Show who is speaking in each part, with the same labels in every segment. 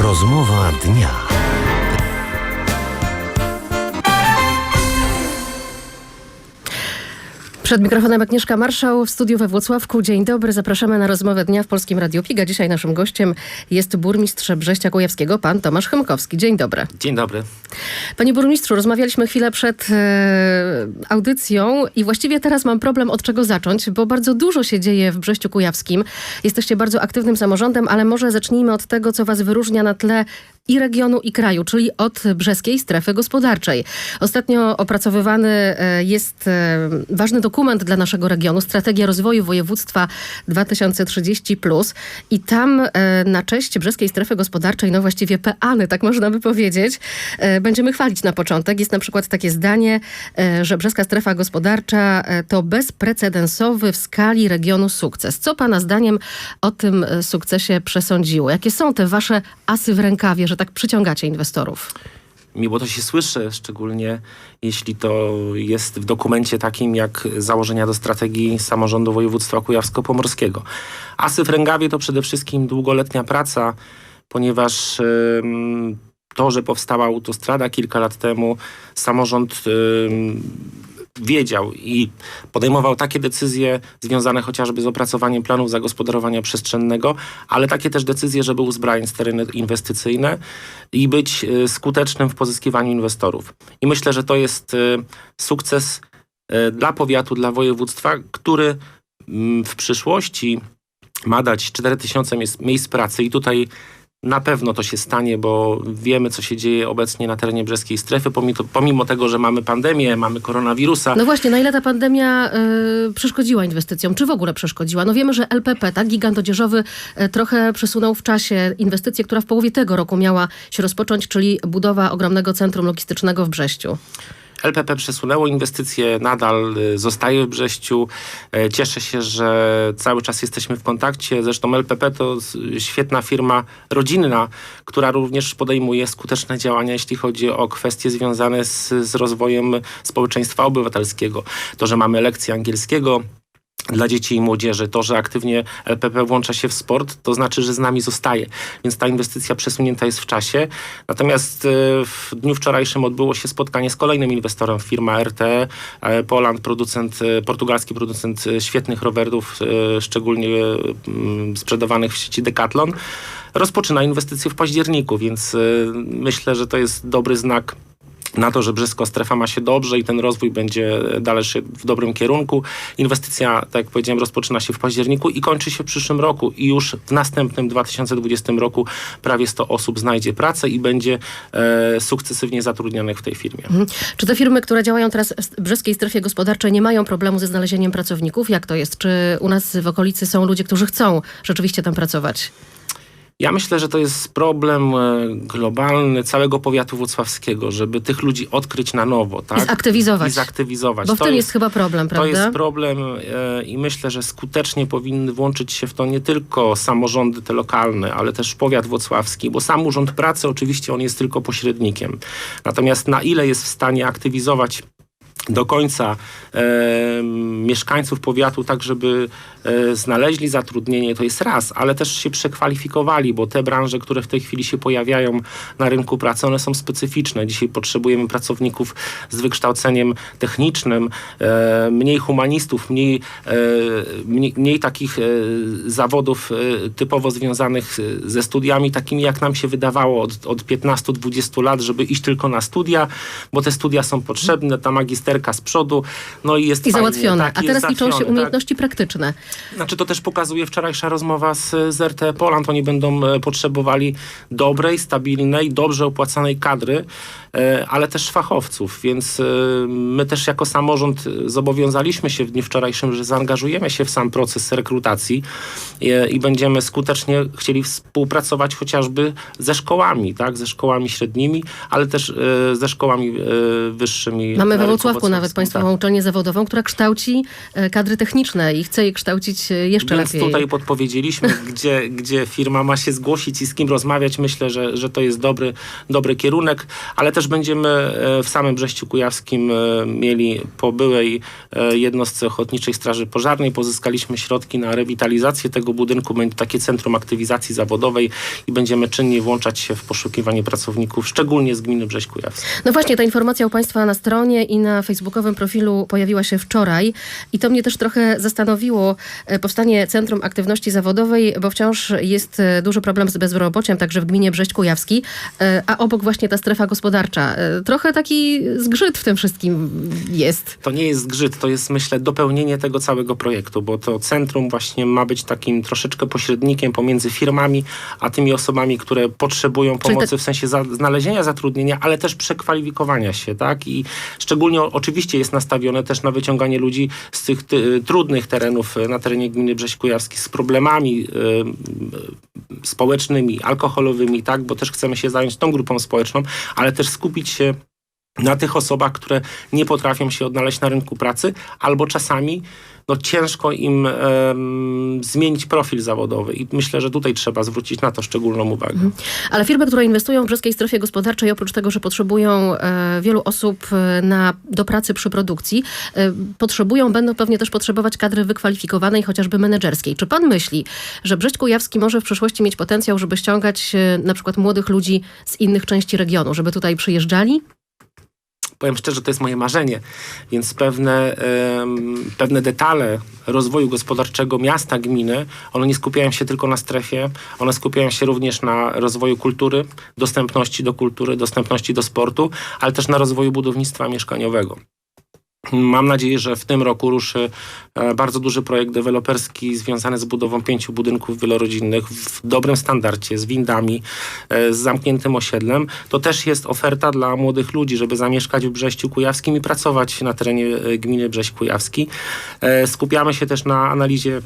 Speaker 1: Rozmowa dnia.
Speaker 2: Przed mikrofonem Agnieszka Marszał w studiu we Włocławku. Dzień dobry, zapraszamy na rozmowę dnia w Polskim Radiu Piga. Dzisiaj naszym gościem jest burmistrz Brześcia Kujawskiego, pan Tomasz Chymkowski. Dzień dobry.
Speaker 3: Dzień dobry.
Speaker 2: Panie burmistrzu, rozmawialiśmy chwilę przed e, audycją i właściwie teraz mam problem od czego zacząć, bo bardzo dużo się dzieje w Brześciu Kujawskim. Jesteście bardzo aktywnym samorządem, ale może zacznijmy od tego, co was wyróżnia na tle i regionu, i kraju, czyli od brzeskiej strefy gospodarczej. Ostatnio opracowywany e, jest e, ważny dokument dla naszego regionu, Strategia Rozwoju Województwa 2030+. I tam e, na cześć brzeskiej strefy gospodarczej, no właściwie peany, tak można by powiedzieć, e, będziemy chwalić na początek. Jest na przykład takie zdanie, e, że brzeska strefa gospodarcza to bezprecedensowy w skali regionu sukces. Co pana zdaniem o tym sukcesie przesądziło? Jakie są te wasze asy w rękawie, że tak przyciągacie inwestorów?
Speaker 3: Miło to się słyszy, szczególnie jeśli to jest w dokumencie takim jak założenia do strategii samorządu województwa kujawsko-pomorskiego. Asy w rękawie to przede wszystkim długoletnia praca, ponieważ to, że powstała autostrada kilka lat temu, samorząd wiedział i podejmował takie decyzje związane chociażby z opracowaniem planów zagospodarowania przestrzennego, ale takie też decyzje, żeby uzbrajać tereny inwestycyjne i być y, skutecznym w pozyskiwaniu inwestorów. I myślę, że to jest y, sukces y, dla powiatu, dla województwa, który mm, w przyszłości ma dać 4000 miejsc, miejsc pracy i tutaj na pewno to się stanie, bo wiemy, co się dzieje obecnie na terenie brzeskiej strefy, pomimo, pomimo tego, że mamy pandemię, mamy koronawirusa.
Speaker 2: No właśnie, na ile ta pandemia y, przeszkodziła inwestycjom? Czy w ogóle przeszkodziła? No wiemy, że LPP, tak, gigant odzieżowy, y, trochę przesunął w czasie inwestycję, która w połowie tego roku miała się rozpocząć, czyli budowa ogromnego centrum logistycznego w Brześciu.
Speaker 3: LPP przesunęło inwestycje, nadal y, zostaje w Brześciu. E, Cieszę się, że cały czas jesteśmy w kontakcie. Zresztą LPP to świetna firma rodzinna, która również podejmuje skuteczne działania, jeśli chodzi o kwestie związane z, z rozwojem społeczeństwa obywatelskiego. To, że mamy lekcje angielskiego, dla dzieci i młodzieży. To, że aktywnie LPP włącza się w sport, to znaczy, że z nami zostaje. Więc ta inwestycja przesunięta jest w czasie. Natomiast e, w dniu wczorajszym odbyło się spotkanie z kolejnym inwestorem, firma RTE e, Poland, producent, e, portugalski producent e, świetnych rowerów, e, szczególnie sprzedawanych w sieci Decathlon. Rozpoczyna inwestycje w październiku, więc e, myślę, że to jest dobry znak na to, że brzeska strefa ma się dobrze i ten rozwój będzie dalej w dobrym kierunku. Inwestycja, tak jak powiedziałem, rozpoczyna się w październiku i kończy się w przyszłym roku i już w następnym 2020 roku prawie 100 osób znajdzie pracę i będzie e, sukcesywnie zatrudnionych w tej firmie.
Speaker 2: Mhm. Czy te firmy, które działają teraz w brzeskiej strefie gospodarczej nie mają problemu ze znalezieniem pracowników? Jak to jest? Czy u nas w okolicy są ludzie, którzy chcą rzeczywiście tam pracować?
Speaker 3: Ja myślę, że to jest problem e, globalny całego powiatu włocławskiego, żeby tych ludzi odkryć na nowo. Tak?
Speaker 2: I zaktywizować.
Speaker 3: I zaktywizować.
Speaker 2: Bo w
Speaker 3: To
Speaker 2: tym jest chyba problem,
Speaker 3: To
Speaker 2: prawda?
Speaker 3: jest problem e, i myślę, że skutecznie powinny włączyć się w to nie tylko samorządy te lokalne, ale też powiat włocławski, bo sam Urząd Pracy oczywiście on jest tylko pośrednikiem. Natomiast na ile jest w stanie aktywizować do końca e, mieszkańców powiatu, tak żeby e, znaleźli zatrudnienie, to jest raz, ale też się przekwalifikowali, bo te branże, które w tej chwili się pojawiają na rynku pracy, one są specyficzne. Dzisiaj potrzebujemy pracowników z wykształceniem technicznym, e, mniej humanistów, mniej, e, mniej, mniej takich e, zawodów e, typowo związanych ze studiami, takimi jak nam się wydawało od, od 15-20 lat, żeby iść tylko na studia, bo te studia są potrzebne, ta magisterka z przodu, no i jest
Speaker 2: I
Speaker 3: fajnie,
Speaker 2: załatwione.
Speaker 3: tak,
Speaker 2: A teraz liczą się
Speaker 3: tak.
Speaker 2: umiejętności praktyczne.
Speaker 3: Znaczy to też pokazuje wczorajsza rozmowa z, z RT Poland. Oni będą e, potrzebowali dobrej, stabilnej, dobrze opłacanej kadry, ale też fachowców. Więc e, my też jako samorząd e, zobowiązaliśmy się w dniu wczorajszym, że zaangażujemy się w sam proces rekrutacji e, i będziemy skutecznie chcieli współpracować chociażby ze szkołami, tak? ze szkołami średnimi, ale też e, ze szkołami e, wyższymi.
Speaker 2: Mamy we Wrocławku nawet Państwową
Speaker 3: tak.
Speaker 2: Uczelnię Zawodową, która kształci e, kadry techniczne i chce je kształcić e, jeszcze
Speaker 3: Więc
Speaker 2: lepiej.
Speaker 3: tutaj podpowiedzieliśmy, gdzie, gdzie firma ma się zgłosić i z kim rozmawiać. Myślę, że, że to jest dobry, dobry kierunek, ale też będziemy e, w samym Brześciu Kujawskim e, mieli po byłej e, jednostce Ochotniczej Straży Pożarnej. Pozyskaliśmy środki na rewitalizację tego budynku. Będzie takie centrum aktywizacji zawodowej i będziemy czynnie włączać się w poszukiwanie pracowników, szczególnie z gminy Brześć Kujawski.
Speaker 2: No właśnie, ta informacja u Państwa na stronie i na facebookowym profilu pojawiła się wczoraj i to mnie też trochę zastanowiło powstanie Centrum Aktywności Zawodowej, bo wciąż jest duży problem z bezrobociem, także w gminie Brześć Kujawski, a obok właśnie ta strefa gospodarcza. E, Trochę taki zgrzyt w tym wszystkim jest.
Speaker 3: To nie jest zgrzyt, to jest myślę dopełnienie tego całego projektu, bo to centrum właśnie ma być takim troszeczkę pośrednikiem pomiędzy firmami, a tymi osobami, które potrzebują pomocy w sensie za, znalezienia zatrudnienia, ale też przekwalifikowania się, tak? I szczególnie oczywiście jest nastawione też na wyciąganie ludzi z tych ty, trudnych terenów e, na terenie gminy Brześć Kujawski z problemami e, e, społecznymi, alkoholowymi, tak? Bo też chcemy się zająć tą grupą społeczną, ale też skupić się na tych osobach, które nie potrafią się odnaleźć na rynku pracy, albo czasami no, ciężko im em, zmienić profil zawodowy. I myślę, że tutaj trzeba zwrócić na to szczególną uwagę.
Speaker 2: Ale firmy, które inwestują w brzeskiej strefie gospodarczej, oprócz tego, że potrzebują e, wielu osób e, na, do pracy przy produkcji, e, potrzebują, będą pewnie też potrzebować kadry wykwalifikowanej, chociażby menedżerskiej. Czy pan myśli, że Brześć Kujawski może w przyszłości mieć potencjał, żeby ściągać e, na przykład młodych ludzi z innych części regionu, żeby tutaj przyjeżdżali?
Speaker 3: Powiem szczerze, to jest moje marzenie, więc pewne, pewne detale rozwoju gospodarczego miasta, gminy, one nie skupiają się tylko na strefie, one skupiają się również na rozwoju kultury, dostępności do kultury, dostępności do sportu, ale też na rozwoju budownictwa mieszkaniowego. Mam nadzieję, że w tym roku ruszy e, bardzo duży projekt deweloperski związany z budową pięciu budynków wielorodzinnych w dobrym standardzie, z windami, e, z zamkniętym osiedlem. To też jest oferta dla młodych ludzi, żeby zamieszkać w Brześciu Kujawskim i pracować na terenie e, gminy Brześć Kujawski. Skupiamy się też na analizie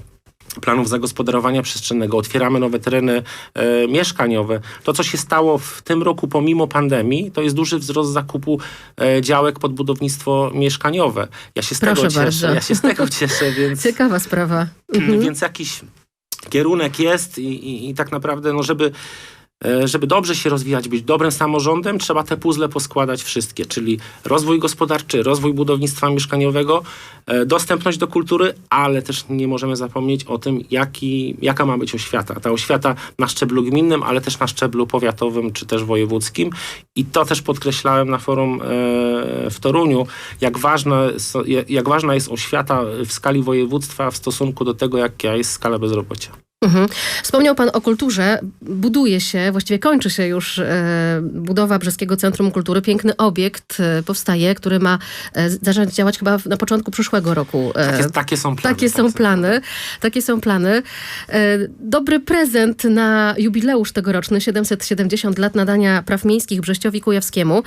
Speaker 3: planów zagospodarowania przestrzennego, otwieramy nowe tereny e, mieszkaniowe. To, co się stało w tym roku pomimo pandemii, to jest duży wzrost zakupu e, działek pod budownictwo mieszkaniowe. Ja się z
Speaker 2: Proszę
Speaker 3: tego cieszę,
Speaker 2: bardzo.
Speaker 3: ja się z tego cieszę, więc,
Speaker 2: Ciekawa sprawa. Mhm.
Speaker 3: więc jakiś kierunek jest i, i, i tak naprawdę, no żeby żeby dobrze się rozwijać, być dobrym samorządem, trzeba te puzzle poskładać wszystkie, czyli rozwój gospodarczy, rozwój budownictwa mieszkaniowego, e, dostępność do kultury, ale też nie możemy zapomnieć o tym, jaki, jaka ma być oświata. Ta oświata na szczeblu gminnym, ale też na szczeblu powiatowym czy też wojewódzkim. I to też podkreślałem na forum e, w Toruniu, jak ważna, jak ważna jest oświata w skali województwa w stosunku do tego, jaka jest skala bezrobocia.
Speaker 2: Mhm. Wspomniał Pan o kulturze. Buduje się, właściwie kończy się już e, budowa Brzeskiego Centrum Kultury. Piękny obiekt e, powstaje, który ma e, zacząć działać chyba w- na początku przyszłego roku.
Speaker 3: Takie, takie są plany.
Speaker 2: Takie są
Speaker 3: tak,
Speaker 2: plany. Takie są plany. Dobry prezent na jubileusz tegoroczny, 770 lat nadania praw miejskich Brześciowi Kujawskiemu.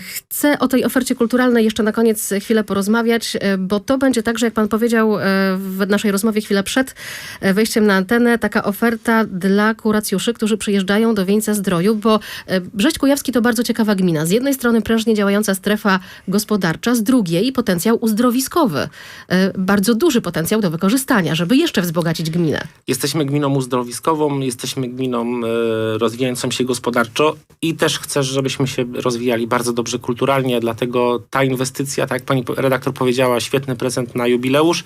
Speaker 2: Chcę o tej ofercie kulturalnej jeszcze na koniec chwilę porozmawiać, bo to będzie także, jak pan powiedział w naszej rozmowie chwilę przed wejściem na antenę, taka oferta dla kuracjuszy, którzy przyjeżdżają do Wieńca Zdroju, bo e, Brześć Kujawski to bardzo ciekawa gmina. Z jednej strony prężnie działająca strefa gospodarcza, z drugiej potencjał uzdrowiskowy. E, Bardzo duży potencjał do wykorzystania, żeby jeszcze wzbogacić gminę.
Speaker 3: Jesteśmy gminą uzdrowiskową, jesteśmy gminą e, rozwijającą się gospodarczo i też chcesz, żebyśmy się rozwijali bardzo dobrze kulturalnie, dlatego ta inwestycja, tak jak pani redaktor powiedziała, świetny prezent na jubileusz.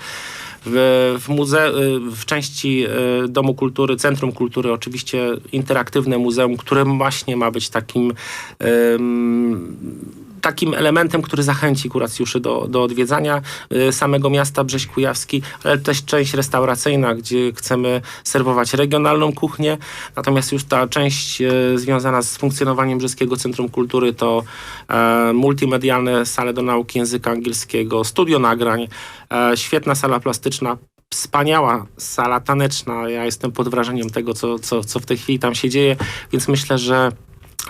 Speaker 3: W, muze- e, w części e, Domu Kultury, Centrum Kultury oczywiście interaktywne muzeum, które właśnie ma być takim em, takim elementem, który zachęci kuracjuszy do, do odwiedzania y, samego miasta Brześć Kujawski, ale też część restauracyjna, gdzie chcemy serwować regionalną kuchnię. Natomiast już ta część y, związana z funkcjonowaniem Brzeskiego Centrum Kultury to e, multimedialne sale do nauki języka angielskiego, studio nagrań, e, świetna sala plastyczna, wspaniała sala taneczna. Ja jestem pod wrażeniem tego, co, co, co w tej chwili tam się dzieje, więc myślę, że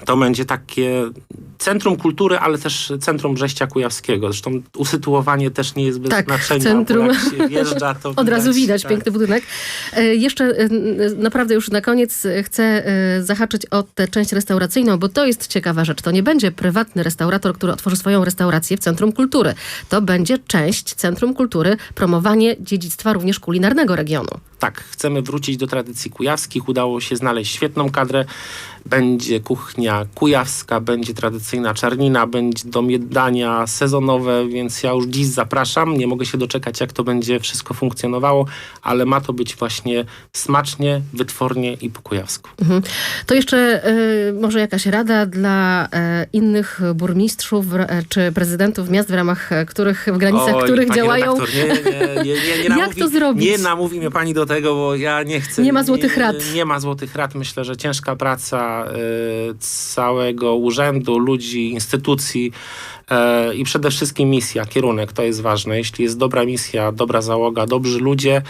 Speaker 3: to będzie takie centrum kultury, ale też centrum Brześcia Kujawskiego. Zresztą usytuowanie też nie jest bez
Speaker 2: Tak,
Speaker 3: znaczenia,
Speaker 2: centrum.
Speaker 3: wjeżdża,
Speaker 2: Od razu widać
Speaker 3: tak.
Speaker 2: piękny budynek. E, Jeszcze e, naprawdę już na koniec e, chcę zahaczyć o tę część restauracyjną, bo to jest ciekawa rzecz. To nie będzie prywatny restaurator, który otworzy swoją restaurację w Centrum Kultury. To będzie część Centrum Kultury, promowanie dziedzictwa również kulinarnego regionu.
Speaker 3: Tak, chcemy wrócić do tradycji kujawskich. Udało się znaleźć świetną kadrę. Będzie kuchnia kujawska, będzie tradycyjna czarnina, będzie dom jedania sezonowe, więc ja już dziś zapraszam. Nie mogę się doczekać, jak to będzie wszystko funkcjonowało, ale ma to być właśnie smacznie, wytwornie i po kujawsku.
Speaker 2: Mhm. To jeszcze e, może jakaś rada dla e, innych burmistrzów e, czy prezydentów miast, w ramach których, w granicach
Speaker 3: Oj,
Speaker 2: których działają.
Speaker 3: Redaktor, nie, nie, nie, nie, nie
Speaker 2: Jak
Speaker 3: namówi,
Speaker 2: to zrobić?
Speaker 3: Nie namówi mnie pani do tego, bo ja nie chcę.
Speaker 2: Nie ma złotych rad.
Speaker 3: Nie, nie ma złotych rad. Myślę, że ciężka praca y, całego urzędu, ludzi, instytucji y, i przede wszystkim misja, kierunek, to jest ważne. Jeśli jest dobra misja, dobra załoga, dobrzy ludzie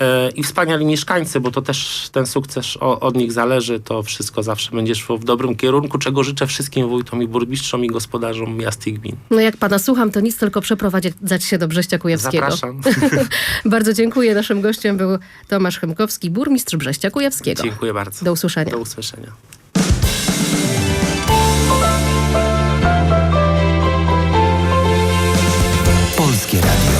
Speaker 3: y, i wspaniali mieszkańcy, bo to też ten sukces o, od nich zależy, to wszystko zawsze będzie szło w dobrym kierunku, czego życzę wszystkim wójtom i burmistrzom i gospodarzom miast i gmin.
Speaker 2: No jak pana słucham, to nic tylko przeprowadzać się do Brześcia Kujawskiego.
Speaker 3: Zapraszam.
Speaker 2: Bardzo dziękuję. Naszym gościem był Tomasz Chemkowski, burmistrz Brześcia Kujawskiego.
Speaker 3: Dziękuję bardzo.
Speaker 2: Do usłyszenia.
Speaker 3: Do usłyszenia.
Speaker 1: Polskie Radio.